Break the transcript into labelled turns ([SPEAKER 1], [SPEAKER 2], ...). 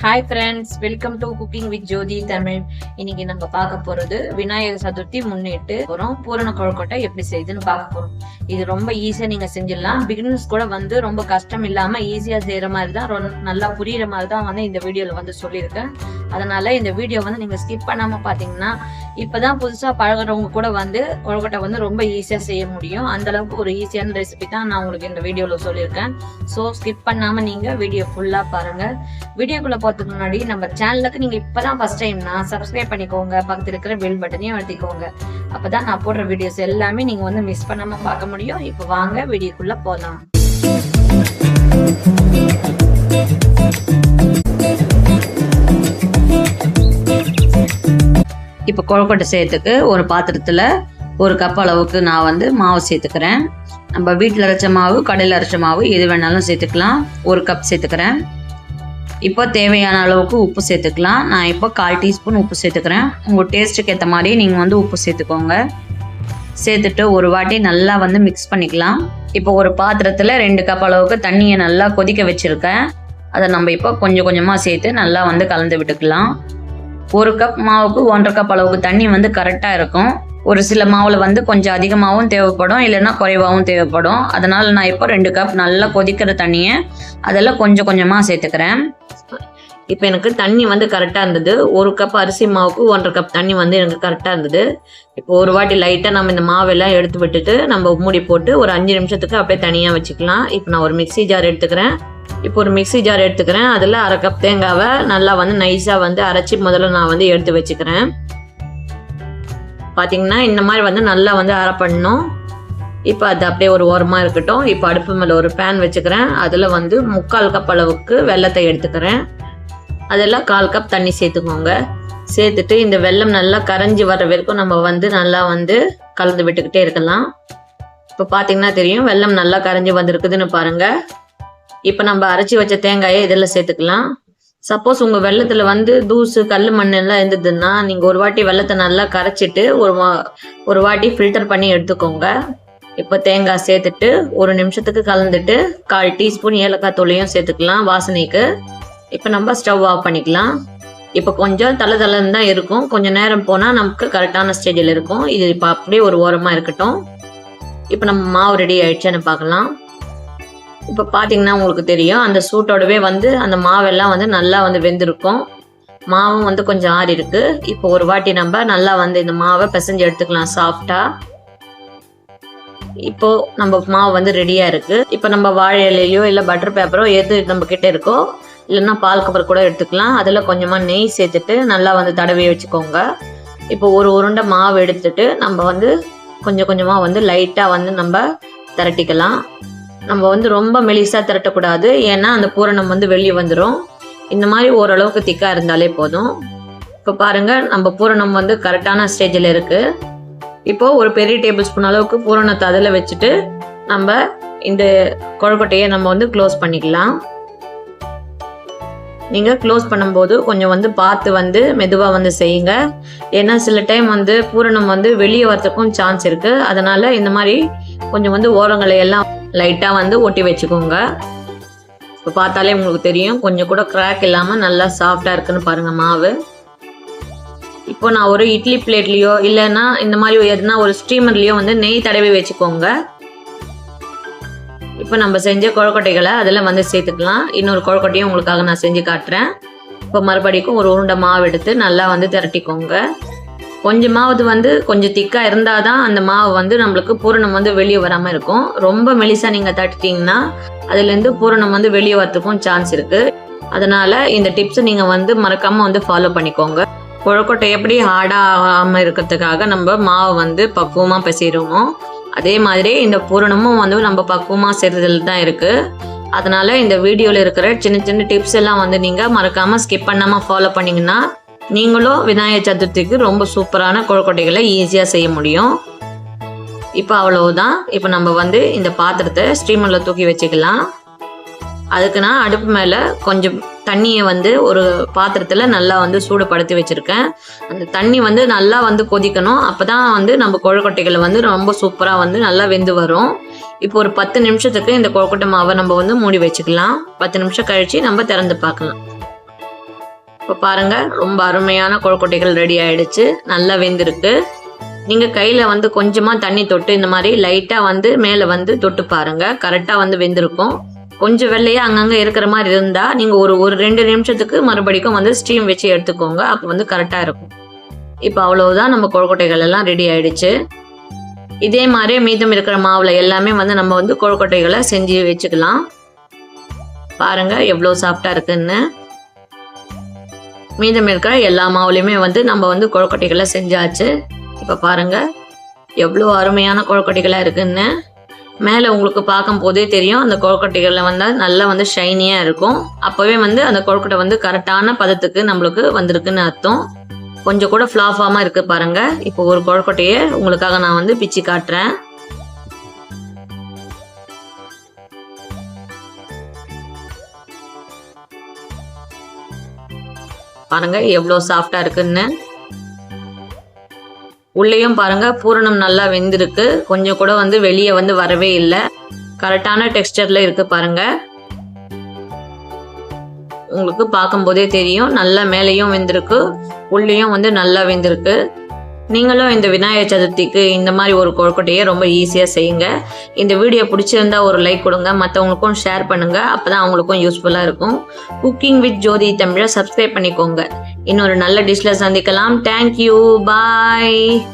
[SPEAKER 1] Hi friends welcome to cooking with Jothi Tamil இன்னைக்கு நம்ம பார்க்க போறது விநாயகர் சதுர்த்தி முன்னிட்டு போறோம். பூரண கொழக்கொட்டை எப்படி செய்யுதுன்னு பார்க்க போறோம். இது ரொம்ப ஈஸியா நீங்க செஞ்சிடலாம். பிகினர்ஸ் கூட வந்து ரொம்ப கஷ்டம் இல்லாம ஈஸியா செய்யற மாதிரி தான் நல்லா புரியுற மாதிரி தான் வந்து இந்த வீடியோல வந்து சொல்லியிருக்கேன். அதனால இந்த வீடியோ வந்து நீங்க ஸ்கிப் பண்ணாம பாத்தீங்கன்னா இப்போதான் புதுசா பழகுறவங்க கூட வந்து கொழுக்கட்டை வந்து ரொம்ப ஈஸியா செய்ய முடியும். அந்த அளவுக்கு ஒரு ஈஸியான ரெசிபி தான் நான் உங்களுக்கு இந்த வீடியோல சொல்லியிருக்கேன். ஸோ ஸ்கிப் பண்ணாம நீங்க வீடியோ ஃபுல்லா பாருங்க. வீடியோக்குள்ள போறதுக்கு முன்னாடி நம்ம சேனலுக்கு நீங்க இப்பதான் ஃபர்ஸ்ட் டைம்னா சப்ஸ்கிரைப் பண்ணிக்கோங்க. பக்கத்தில் இருக்கிற பெல் பட்டனையும் அழுத்திக்கோங்க. அப்பதான் நான் போடுற வீடியோஸ் எல்லாமே நீங்க வந்து மிஸ் பண்ணாம பார்க்க முடியும். இப்போ வாங்க வீடியோக்குள்ள போகலாம் இப்போ கொழுக்கட்டை செய்யறதுக்கு ஒரு பாத்திரத்தில் ஒரு கப் அளவுக்கு நான் வந்து மாவு சேர்த்துக்கிறேன். நம்ம வீட்டில் அரைச்ச மாவு கடையில் அரைச்ச மாவு எது வேணாலும் சேர்த்துக்கலாம். ஒரு கப் சேர்த்துக்கிறேன். இப்போ தேவையான அளவுக்கு உப்பு சேர்த்துக்கலாம். நான் இப்போ கால் டீஸ்பூன் உப்பு சேர்த்துக்கிறேன். உங்கள் டேஸ்ட்டுக்கு ஏற்ற மாதிரி நீங்கள் வந்து உப்பு சேர்த்துக்கோங்க. சேர்த்துட்டு ஒரு வாட்டி நல்லா வந்து மிக்ஸ் பண்ணிக்கலாம். இப்போ ஒரு பாத்திரத்தில் ரெண்டு கப் அளவுக்கு தண்ணியை நல்லா கொதிக்க வச்சுருக்கேன். அதை நம்ம இப்போ கொஞ்சம் கொஞ்சமாக சேர்த்து நல்லா வந்து கலந்து விட்டுக்கலாம். ஒரு கப் மாவுக்கு ஒன்றரை கப் அளவுக்கு தண்ணி வந்து கரெக்டாக இருக்கும். ஒரு சில மாவில் வந்து கொஞ்சம் அதிகமாகவும் தேவைப்படும் இல்லைன்னா குறைவாகவும் தேவைப்படும். அதனால் நான் இப்போ ரெண்டு கப் நல்லா கொதிக்கிற தண்ணியை அதெல்லாம் கொஞ்சம் கொஞ்சமாக சேர்த்துக்கிறேன். இப்போ எனக்கு தண்ணி வந்து கரெக்டாக இருந்தது. ஒரு கப் அரிசி மாவுக்கு ஒன்றரை கப் தண்ணி வந்து எனக்கு கரெக்டாக இருந்தது. இப்போ ஒரு வாட்டி லைட்டாக நம்ம இந்த மாவெல்லாம் எடுத்து விட்டுட்டு நம்ம மூடி போட்டு ஒரு அஞ்சு நிமிஷத்துக்கு அப்படியே தனியாக வச்சுக்கலாம். இப்போ நான் ஒரு மிக்ஸி ஜார் எடுத்துக்கிறேன். இப்போ ஒரு மிக்ஸி ஜார் எடுத்துக்கிறேன். அதில் அரை கப் தேங்காவை நல்லா வந்து நைஸாக வந்து அரைச்சி முதல்ல நான் வந்து எடுத்து வச்சுக்கிறேன். பார்த்தீங்கன்னா இந்த மாதிரி வந்து நல்லா வந்து அரை பண்ணணும் இப்போ அது அப்படியே ஒரு ஓரமாக இருக்கட்டும். இப்போ அடுப்பு மேலே ஒரு பேன் வச்சுக்கிறேன். அதில் வந்து முக்கால் கப் அளவுக்கு வெள்ளத்தை எடுத்துக்கிறேன். அதெல்லாம் கால் கப் தண்ணி சேர்த்துக்கோங்க. சேர்த்துட்டு இந்த வெல்லம் நல்லா கரைஞ்சி வர வரைக்கும் நம்ம வந்து நல்லா வந்து கலந்து விட்டுக்கிட்டே இருக்கலாம். இப்போ பார்த்தீங்கன்னா தெரியும் வெல்லம் நல்லா கரைஞ்சி வந்திருக்குதுன்னு பாருங்கள் இப்போ நம்ம அரைச்சி வச்ச தேங்காயை இதில் சேர்த்துக்கலாம். சப்போஸ் உங்கள் வெள்ளத்தில் வந்து தூசு கல் மண் எல்லாம் இருந்ததுன்னா நீங்கள் ஒரு வாட்டி வெள்ளத்தை நல்லா கரைச்சிட்டு ஒரு வா- ஒரு வாட்டி ஃபில்டர் பண்ணி எடுத்துக்கோங்க. இப்போ தேங்காய் சேர்த்துட்டு ஒரு நிமிஷத்துக்கு கலந்துட்டு கால் டீஸ்பூன் ஏலக்காய் தூளையும் சேர்த்துக்கலாம் வாசனைக்கு. இப்போ நம்ம ஸ்டவ் ஆஃப் பண்ணிக்கலாம். இப்போ கொஞ்சம் தலை தலைன்னு தான் இருக்கும். கொஞ்சம் நேரம் போனால் நமக்கு கரெக்டான ஸ்டேஜில் இருக்கும். இது இப்போ அப்படியே ஒரு ஓரமாக இருக்கட்டும். இப்போ நம்ம மாவு ரெடி ஆயிடுச்சுன்னு பார்க்கலாம். இப்போ பார்த்தீங்கன்னா உங்களுக்கு தெரியும் அந்த சூட்டோடவே வந்து அந்த மாவெல்லாம் வந்து நல்லா வந்து வெந்திருக்கும். மாவும் வந்து கொஞ்சம் ஆறி இருக்கு. இப்போ ஒரு வாட்டி நம்ம நல்லா வந்து இந்த மாவை பிசைஞ்சு எடுத்துக்கலாம் சாஃப்டா இப்போ நம்ம மாவு வந்து ரெடியா இருக்கு. இப்போ நம்ம வாழை இலையோ இல்லை பட்டர் பேப்பரோ எது நம்ம கிட்ட இருக்கோ இல்லைன்னா பால் கவர் கூட எடுத்துக்கலாம். அதில் கொஞ்சமாக நெய் சேர்த்துட்டு நல்லா வந்து தடவி வச்சுக்கோங்க. இப்போ ஒரு உருண்டை மாவு எடுத்துட்டு நம்ம வந்து கொஞ்சம் கொஞ்சமாக வந்து லைட்டாக வந்து நம்ம திரட்டிக்கலாம். நம்ம வந்து ரொம்ப மெலிசாக திரட்டக்கூடாது. ஏன்னா அந்த பூரணம் வந்து வெளியே வந்துடும் இந்த மாதிரி ஓரளவுக்கு திக்காக இருந்தாலே போதும். இப்போ பாருங்கள் நம்ம பூரணம் வந்து கரெக்டான ஸ்டேஜில் இருக்குது இப்போது ஒரு பெரிய டேபிள் ஸ்பூன் அளவுக்கு பூரணத்தை அதில் வச்சுட்டு நம்ம இந்த கொழுக்கட்டையை நம்ம வந்து க்ளோஸ் பண்ணிக்கலாம். நீங்கள் க்ளோஸ் பண்ணும்போது கொஞ்சம் வந்து பார்த்து வந்து மெதுவாக வந்து செய்யுங்க. ஏன்னா சில டைம் வந்து பூரணம் வந்து வெளியே வரத்துக்கும் சான்ஸ் இருக்குது அதனால் இந்த மாதிரி கொஞ்சம் வந்து ஓரங்களை எல்லாம் லைட்டாக வந்து ஒட்டி வச்சுக்கோங்க. இப்போ பார்த்தாலே உங்களுக்கு தெரியும். கொஞ்சம் கூட கிராக் இல்லாமல் நல்லா சாஃப்டாக இருக்குன்னு பாருங்கள் மாவு. இப்போ நான் ஒரு இட்லி பிளேட்லேயோ இல்லைன்னா இந்த மாதிரி எதுனா ஒரு ஸ்டீமர்லேயோ வந்து நெய் தடவி வச்சுக்கோங்க. இப்போ நம்ம செஞ்ச கொழுக்கட்டைகளை அதில் வந்து சேர்த்துக்கலாம். இன்னொரு கொழுக்கட்டையும் உங்களுக்காக நான் செஞ்சு காட்டுறேன். இப்போ மறுபடிக்கும் ஒரு உருண்டை மாவு எடுத்து நல்லா வந்து திரட்டிக்கோங்க. கொஞ்சமாவது வந்து கொஞ்சம் திக்காக இருந்தால் தான் அந்த மாவு வந்து நம்மளுக்கு பூரணம் வந்து வெளியே வராமல் இருக்கும். ரொம்ப மெலிசாக நீங்கள் தட்டிட்டீங்கன்னா அதுலேருந்து பூரணம் வந்து வெளியே வரத்துக்கும் சான்ஸ் இருக்குது அதனால் இந்த டிப்ஸை நீங்கள் வந்து மறக்காமல் வந்து ஃபாலோ பண்ணிக்கோங்க. குழக்கொட்டை எப்படி ஆடாகாமல் இருக்கிறதுக்காக நம்ம மாவு வந்து பக்குவமாக பிசைகிறோமோ அதே மாதிரி இந்த பூரணமும் வந்து நம்ம பக்குவமாக செய்கிறதுல தான் இருக்குது அதனால் இந்த வீடியோவில் இருக்கிற சின்ன சின்ன டிப்ஸ் எல்லாம் வந்து நீங்கள் மறக்காமல் ஸ்கிப் பண்ணாமல் ஃபாலோ பண்ணிங்கன்னா நீங்களும் விநாயகர் சதுர்த்திக்கு ரொம்ப சூப்பரான கொழுக்கட்டைகளை ஈஸியாக செய்ய முடியும். இப்போ அவ்வளவுதான். இப்போ நம்ம வந்து இந்த பாத்திரத்தை ஸ்டீமரில் தூக்கி வச்சுக்கலாம். அதுக்கு நான் அடுப்பு மேலே கொஞ்சம் தண்ணியை வந்து ஒரு பாத்திரத்தில் நல்லா வந்து சூடுபடுத்தி வச்சுருக்கேன். அந்த தண்ணி வந்து நல்லா வந்து கொதிக்கணும். அப்போ தான் வந்து நம்ம கொழுக்கட்டைகளை வந்து ரொம்ப சூப்பராக வந்து நல்லா வெந்து வரும். இப்போ ஒரு பத்து நிமிஷத்துக்கு இந்த கொழுக்கட்டை மாவை நம்ம வந்து மூடி வச்சுக்கலாம். பத்து நிமிஷம் கழித்து நம்ம திறந்து பார்க்கலாம். இப்போ பாருங்க ரொம்ப அருமையான கொழுக்கொட்டைகள் ரெடி ஆயிடுச்சு. நல்லா வெந்திருக்கு. நீங்கள் கையில் வந்து கொஞ்சமாக தண்ணி தொட்டு இந்த மாதிரி லைட்டாக வந்து மேலே வந்து தொட்டு பாருங்கள் கரெக்டாக வந்து வெந்திருக்கும். கொஞ்சம் வெள்ளையாக அங்கங்கே இருக்கிற மாதிரி இருந்தால் நீங்கள் ஒரு ஒரு ரெண்டு நிமிஷத்துக்கு மறுபடிக்கும் வந்து ஸ்டீம் வச்சு எடுத்துக்கோங்க. அப்போ வந்து கரெக்டாக இருக்கும். இப்போ அவ்வளவுதான் நம்ம கொழுக்கொட்டைகள் எல்லாம் ரெடி ஆயிடுச்சு. இதே மாதிரி மீதம் இருக்கிற மாவில் எல்லாமே வந்து நம்ம வந்து கொழுக்கொட்டைகளை செஞ்சு வச்சுக்கலாம். பாருங்கள் எவ்வளோ சாஃப்டாக இருக்குன்னு. மீதம் இருக்கிற எல்லா மாவுலையுமே வந்து நம்ம வந்து கொழுக்கட்டைகளை செஞ்சாச்சு. இப்போ பாருங்கள் எவ்வளோ அருமையான கொழுக்கட்டைகளாக இருக்குன்னு. மேலே உங்களுக்கு பார்க்கும் போதே தெரியும் அந்த கொழுக்கட்டைகளில் வந்து நல்லா வந்து ஷைனியாக இருக்கும். அப்போவே வந்து அந்த கொழுக்கட்டை வந்து கரெக்டான பதத்துக்கு நம்மளுக்கு வந்திருக்குன்னு அர்த்தம். கொஞ்சம் கூட ஃப்ளாஃபாமல் இருக்குது பாருங்கள் இப்போ ஒரு கொழுக்கட்டையை உங்களுக்காக நான் வந்து பிச்சு காட்டுறேன். பாருங்க எவ்வளோ சாஃப்டா இருக்குன்னு. உள்ளேயும் பாருங்க பூரணம் நல்லா வெந்திருக்கு. கொஞ்சம் கூட வந்து வெளியே வந்து வரவே இல்லை. கரெக்டான டெக்ஸ்டர்ல இருக்கு பாருங்க. உங்களுக்கு பார்க்கும்போதே தெரியும் நல்லா மேலேயும் வெந்திருக்கு உள்ளேயும் வந்து நல்லா வெந்திருக்கு. நீங்களும் இந்த விநாயகர் சதுர்த்திக்கு இந்த மாதிரி ஒரு கொழுக்கட்டையை ரொம்ப ஈஸியாக செய்யுங்க. இந்த வீடியோ பிடிச்சிருந்தா ஒரு லைக் கொடுங்க மற்றவங்களுக்கும் ஷேர் பண்ணுங்க. அப்பதான் அவங்களுக்கும் யூஸ்ஃபுல்லாக இருக்கும். குக்கிங் வித் ஜோதி தமிழை சப்ஸ்கிரைப் பண்ணிக்கோங்க. இன்னொரு நல்ல டிஷ்ல சந்திக்கலாம். Thank you bye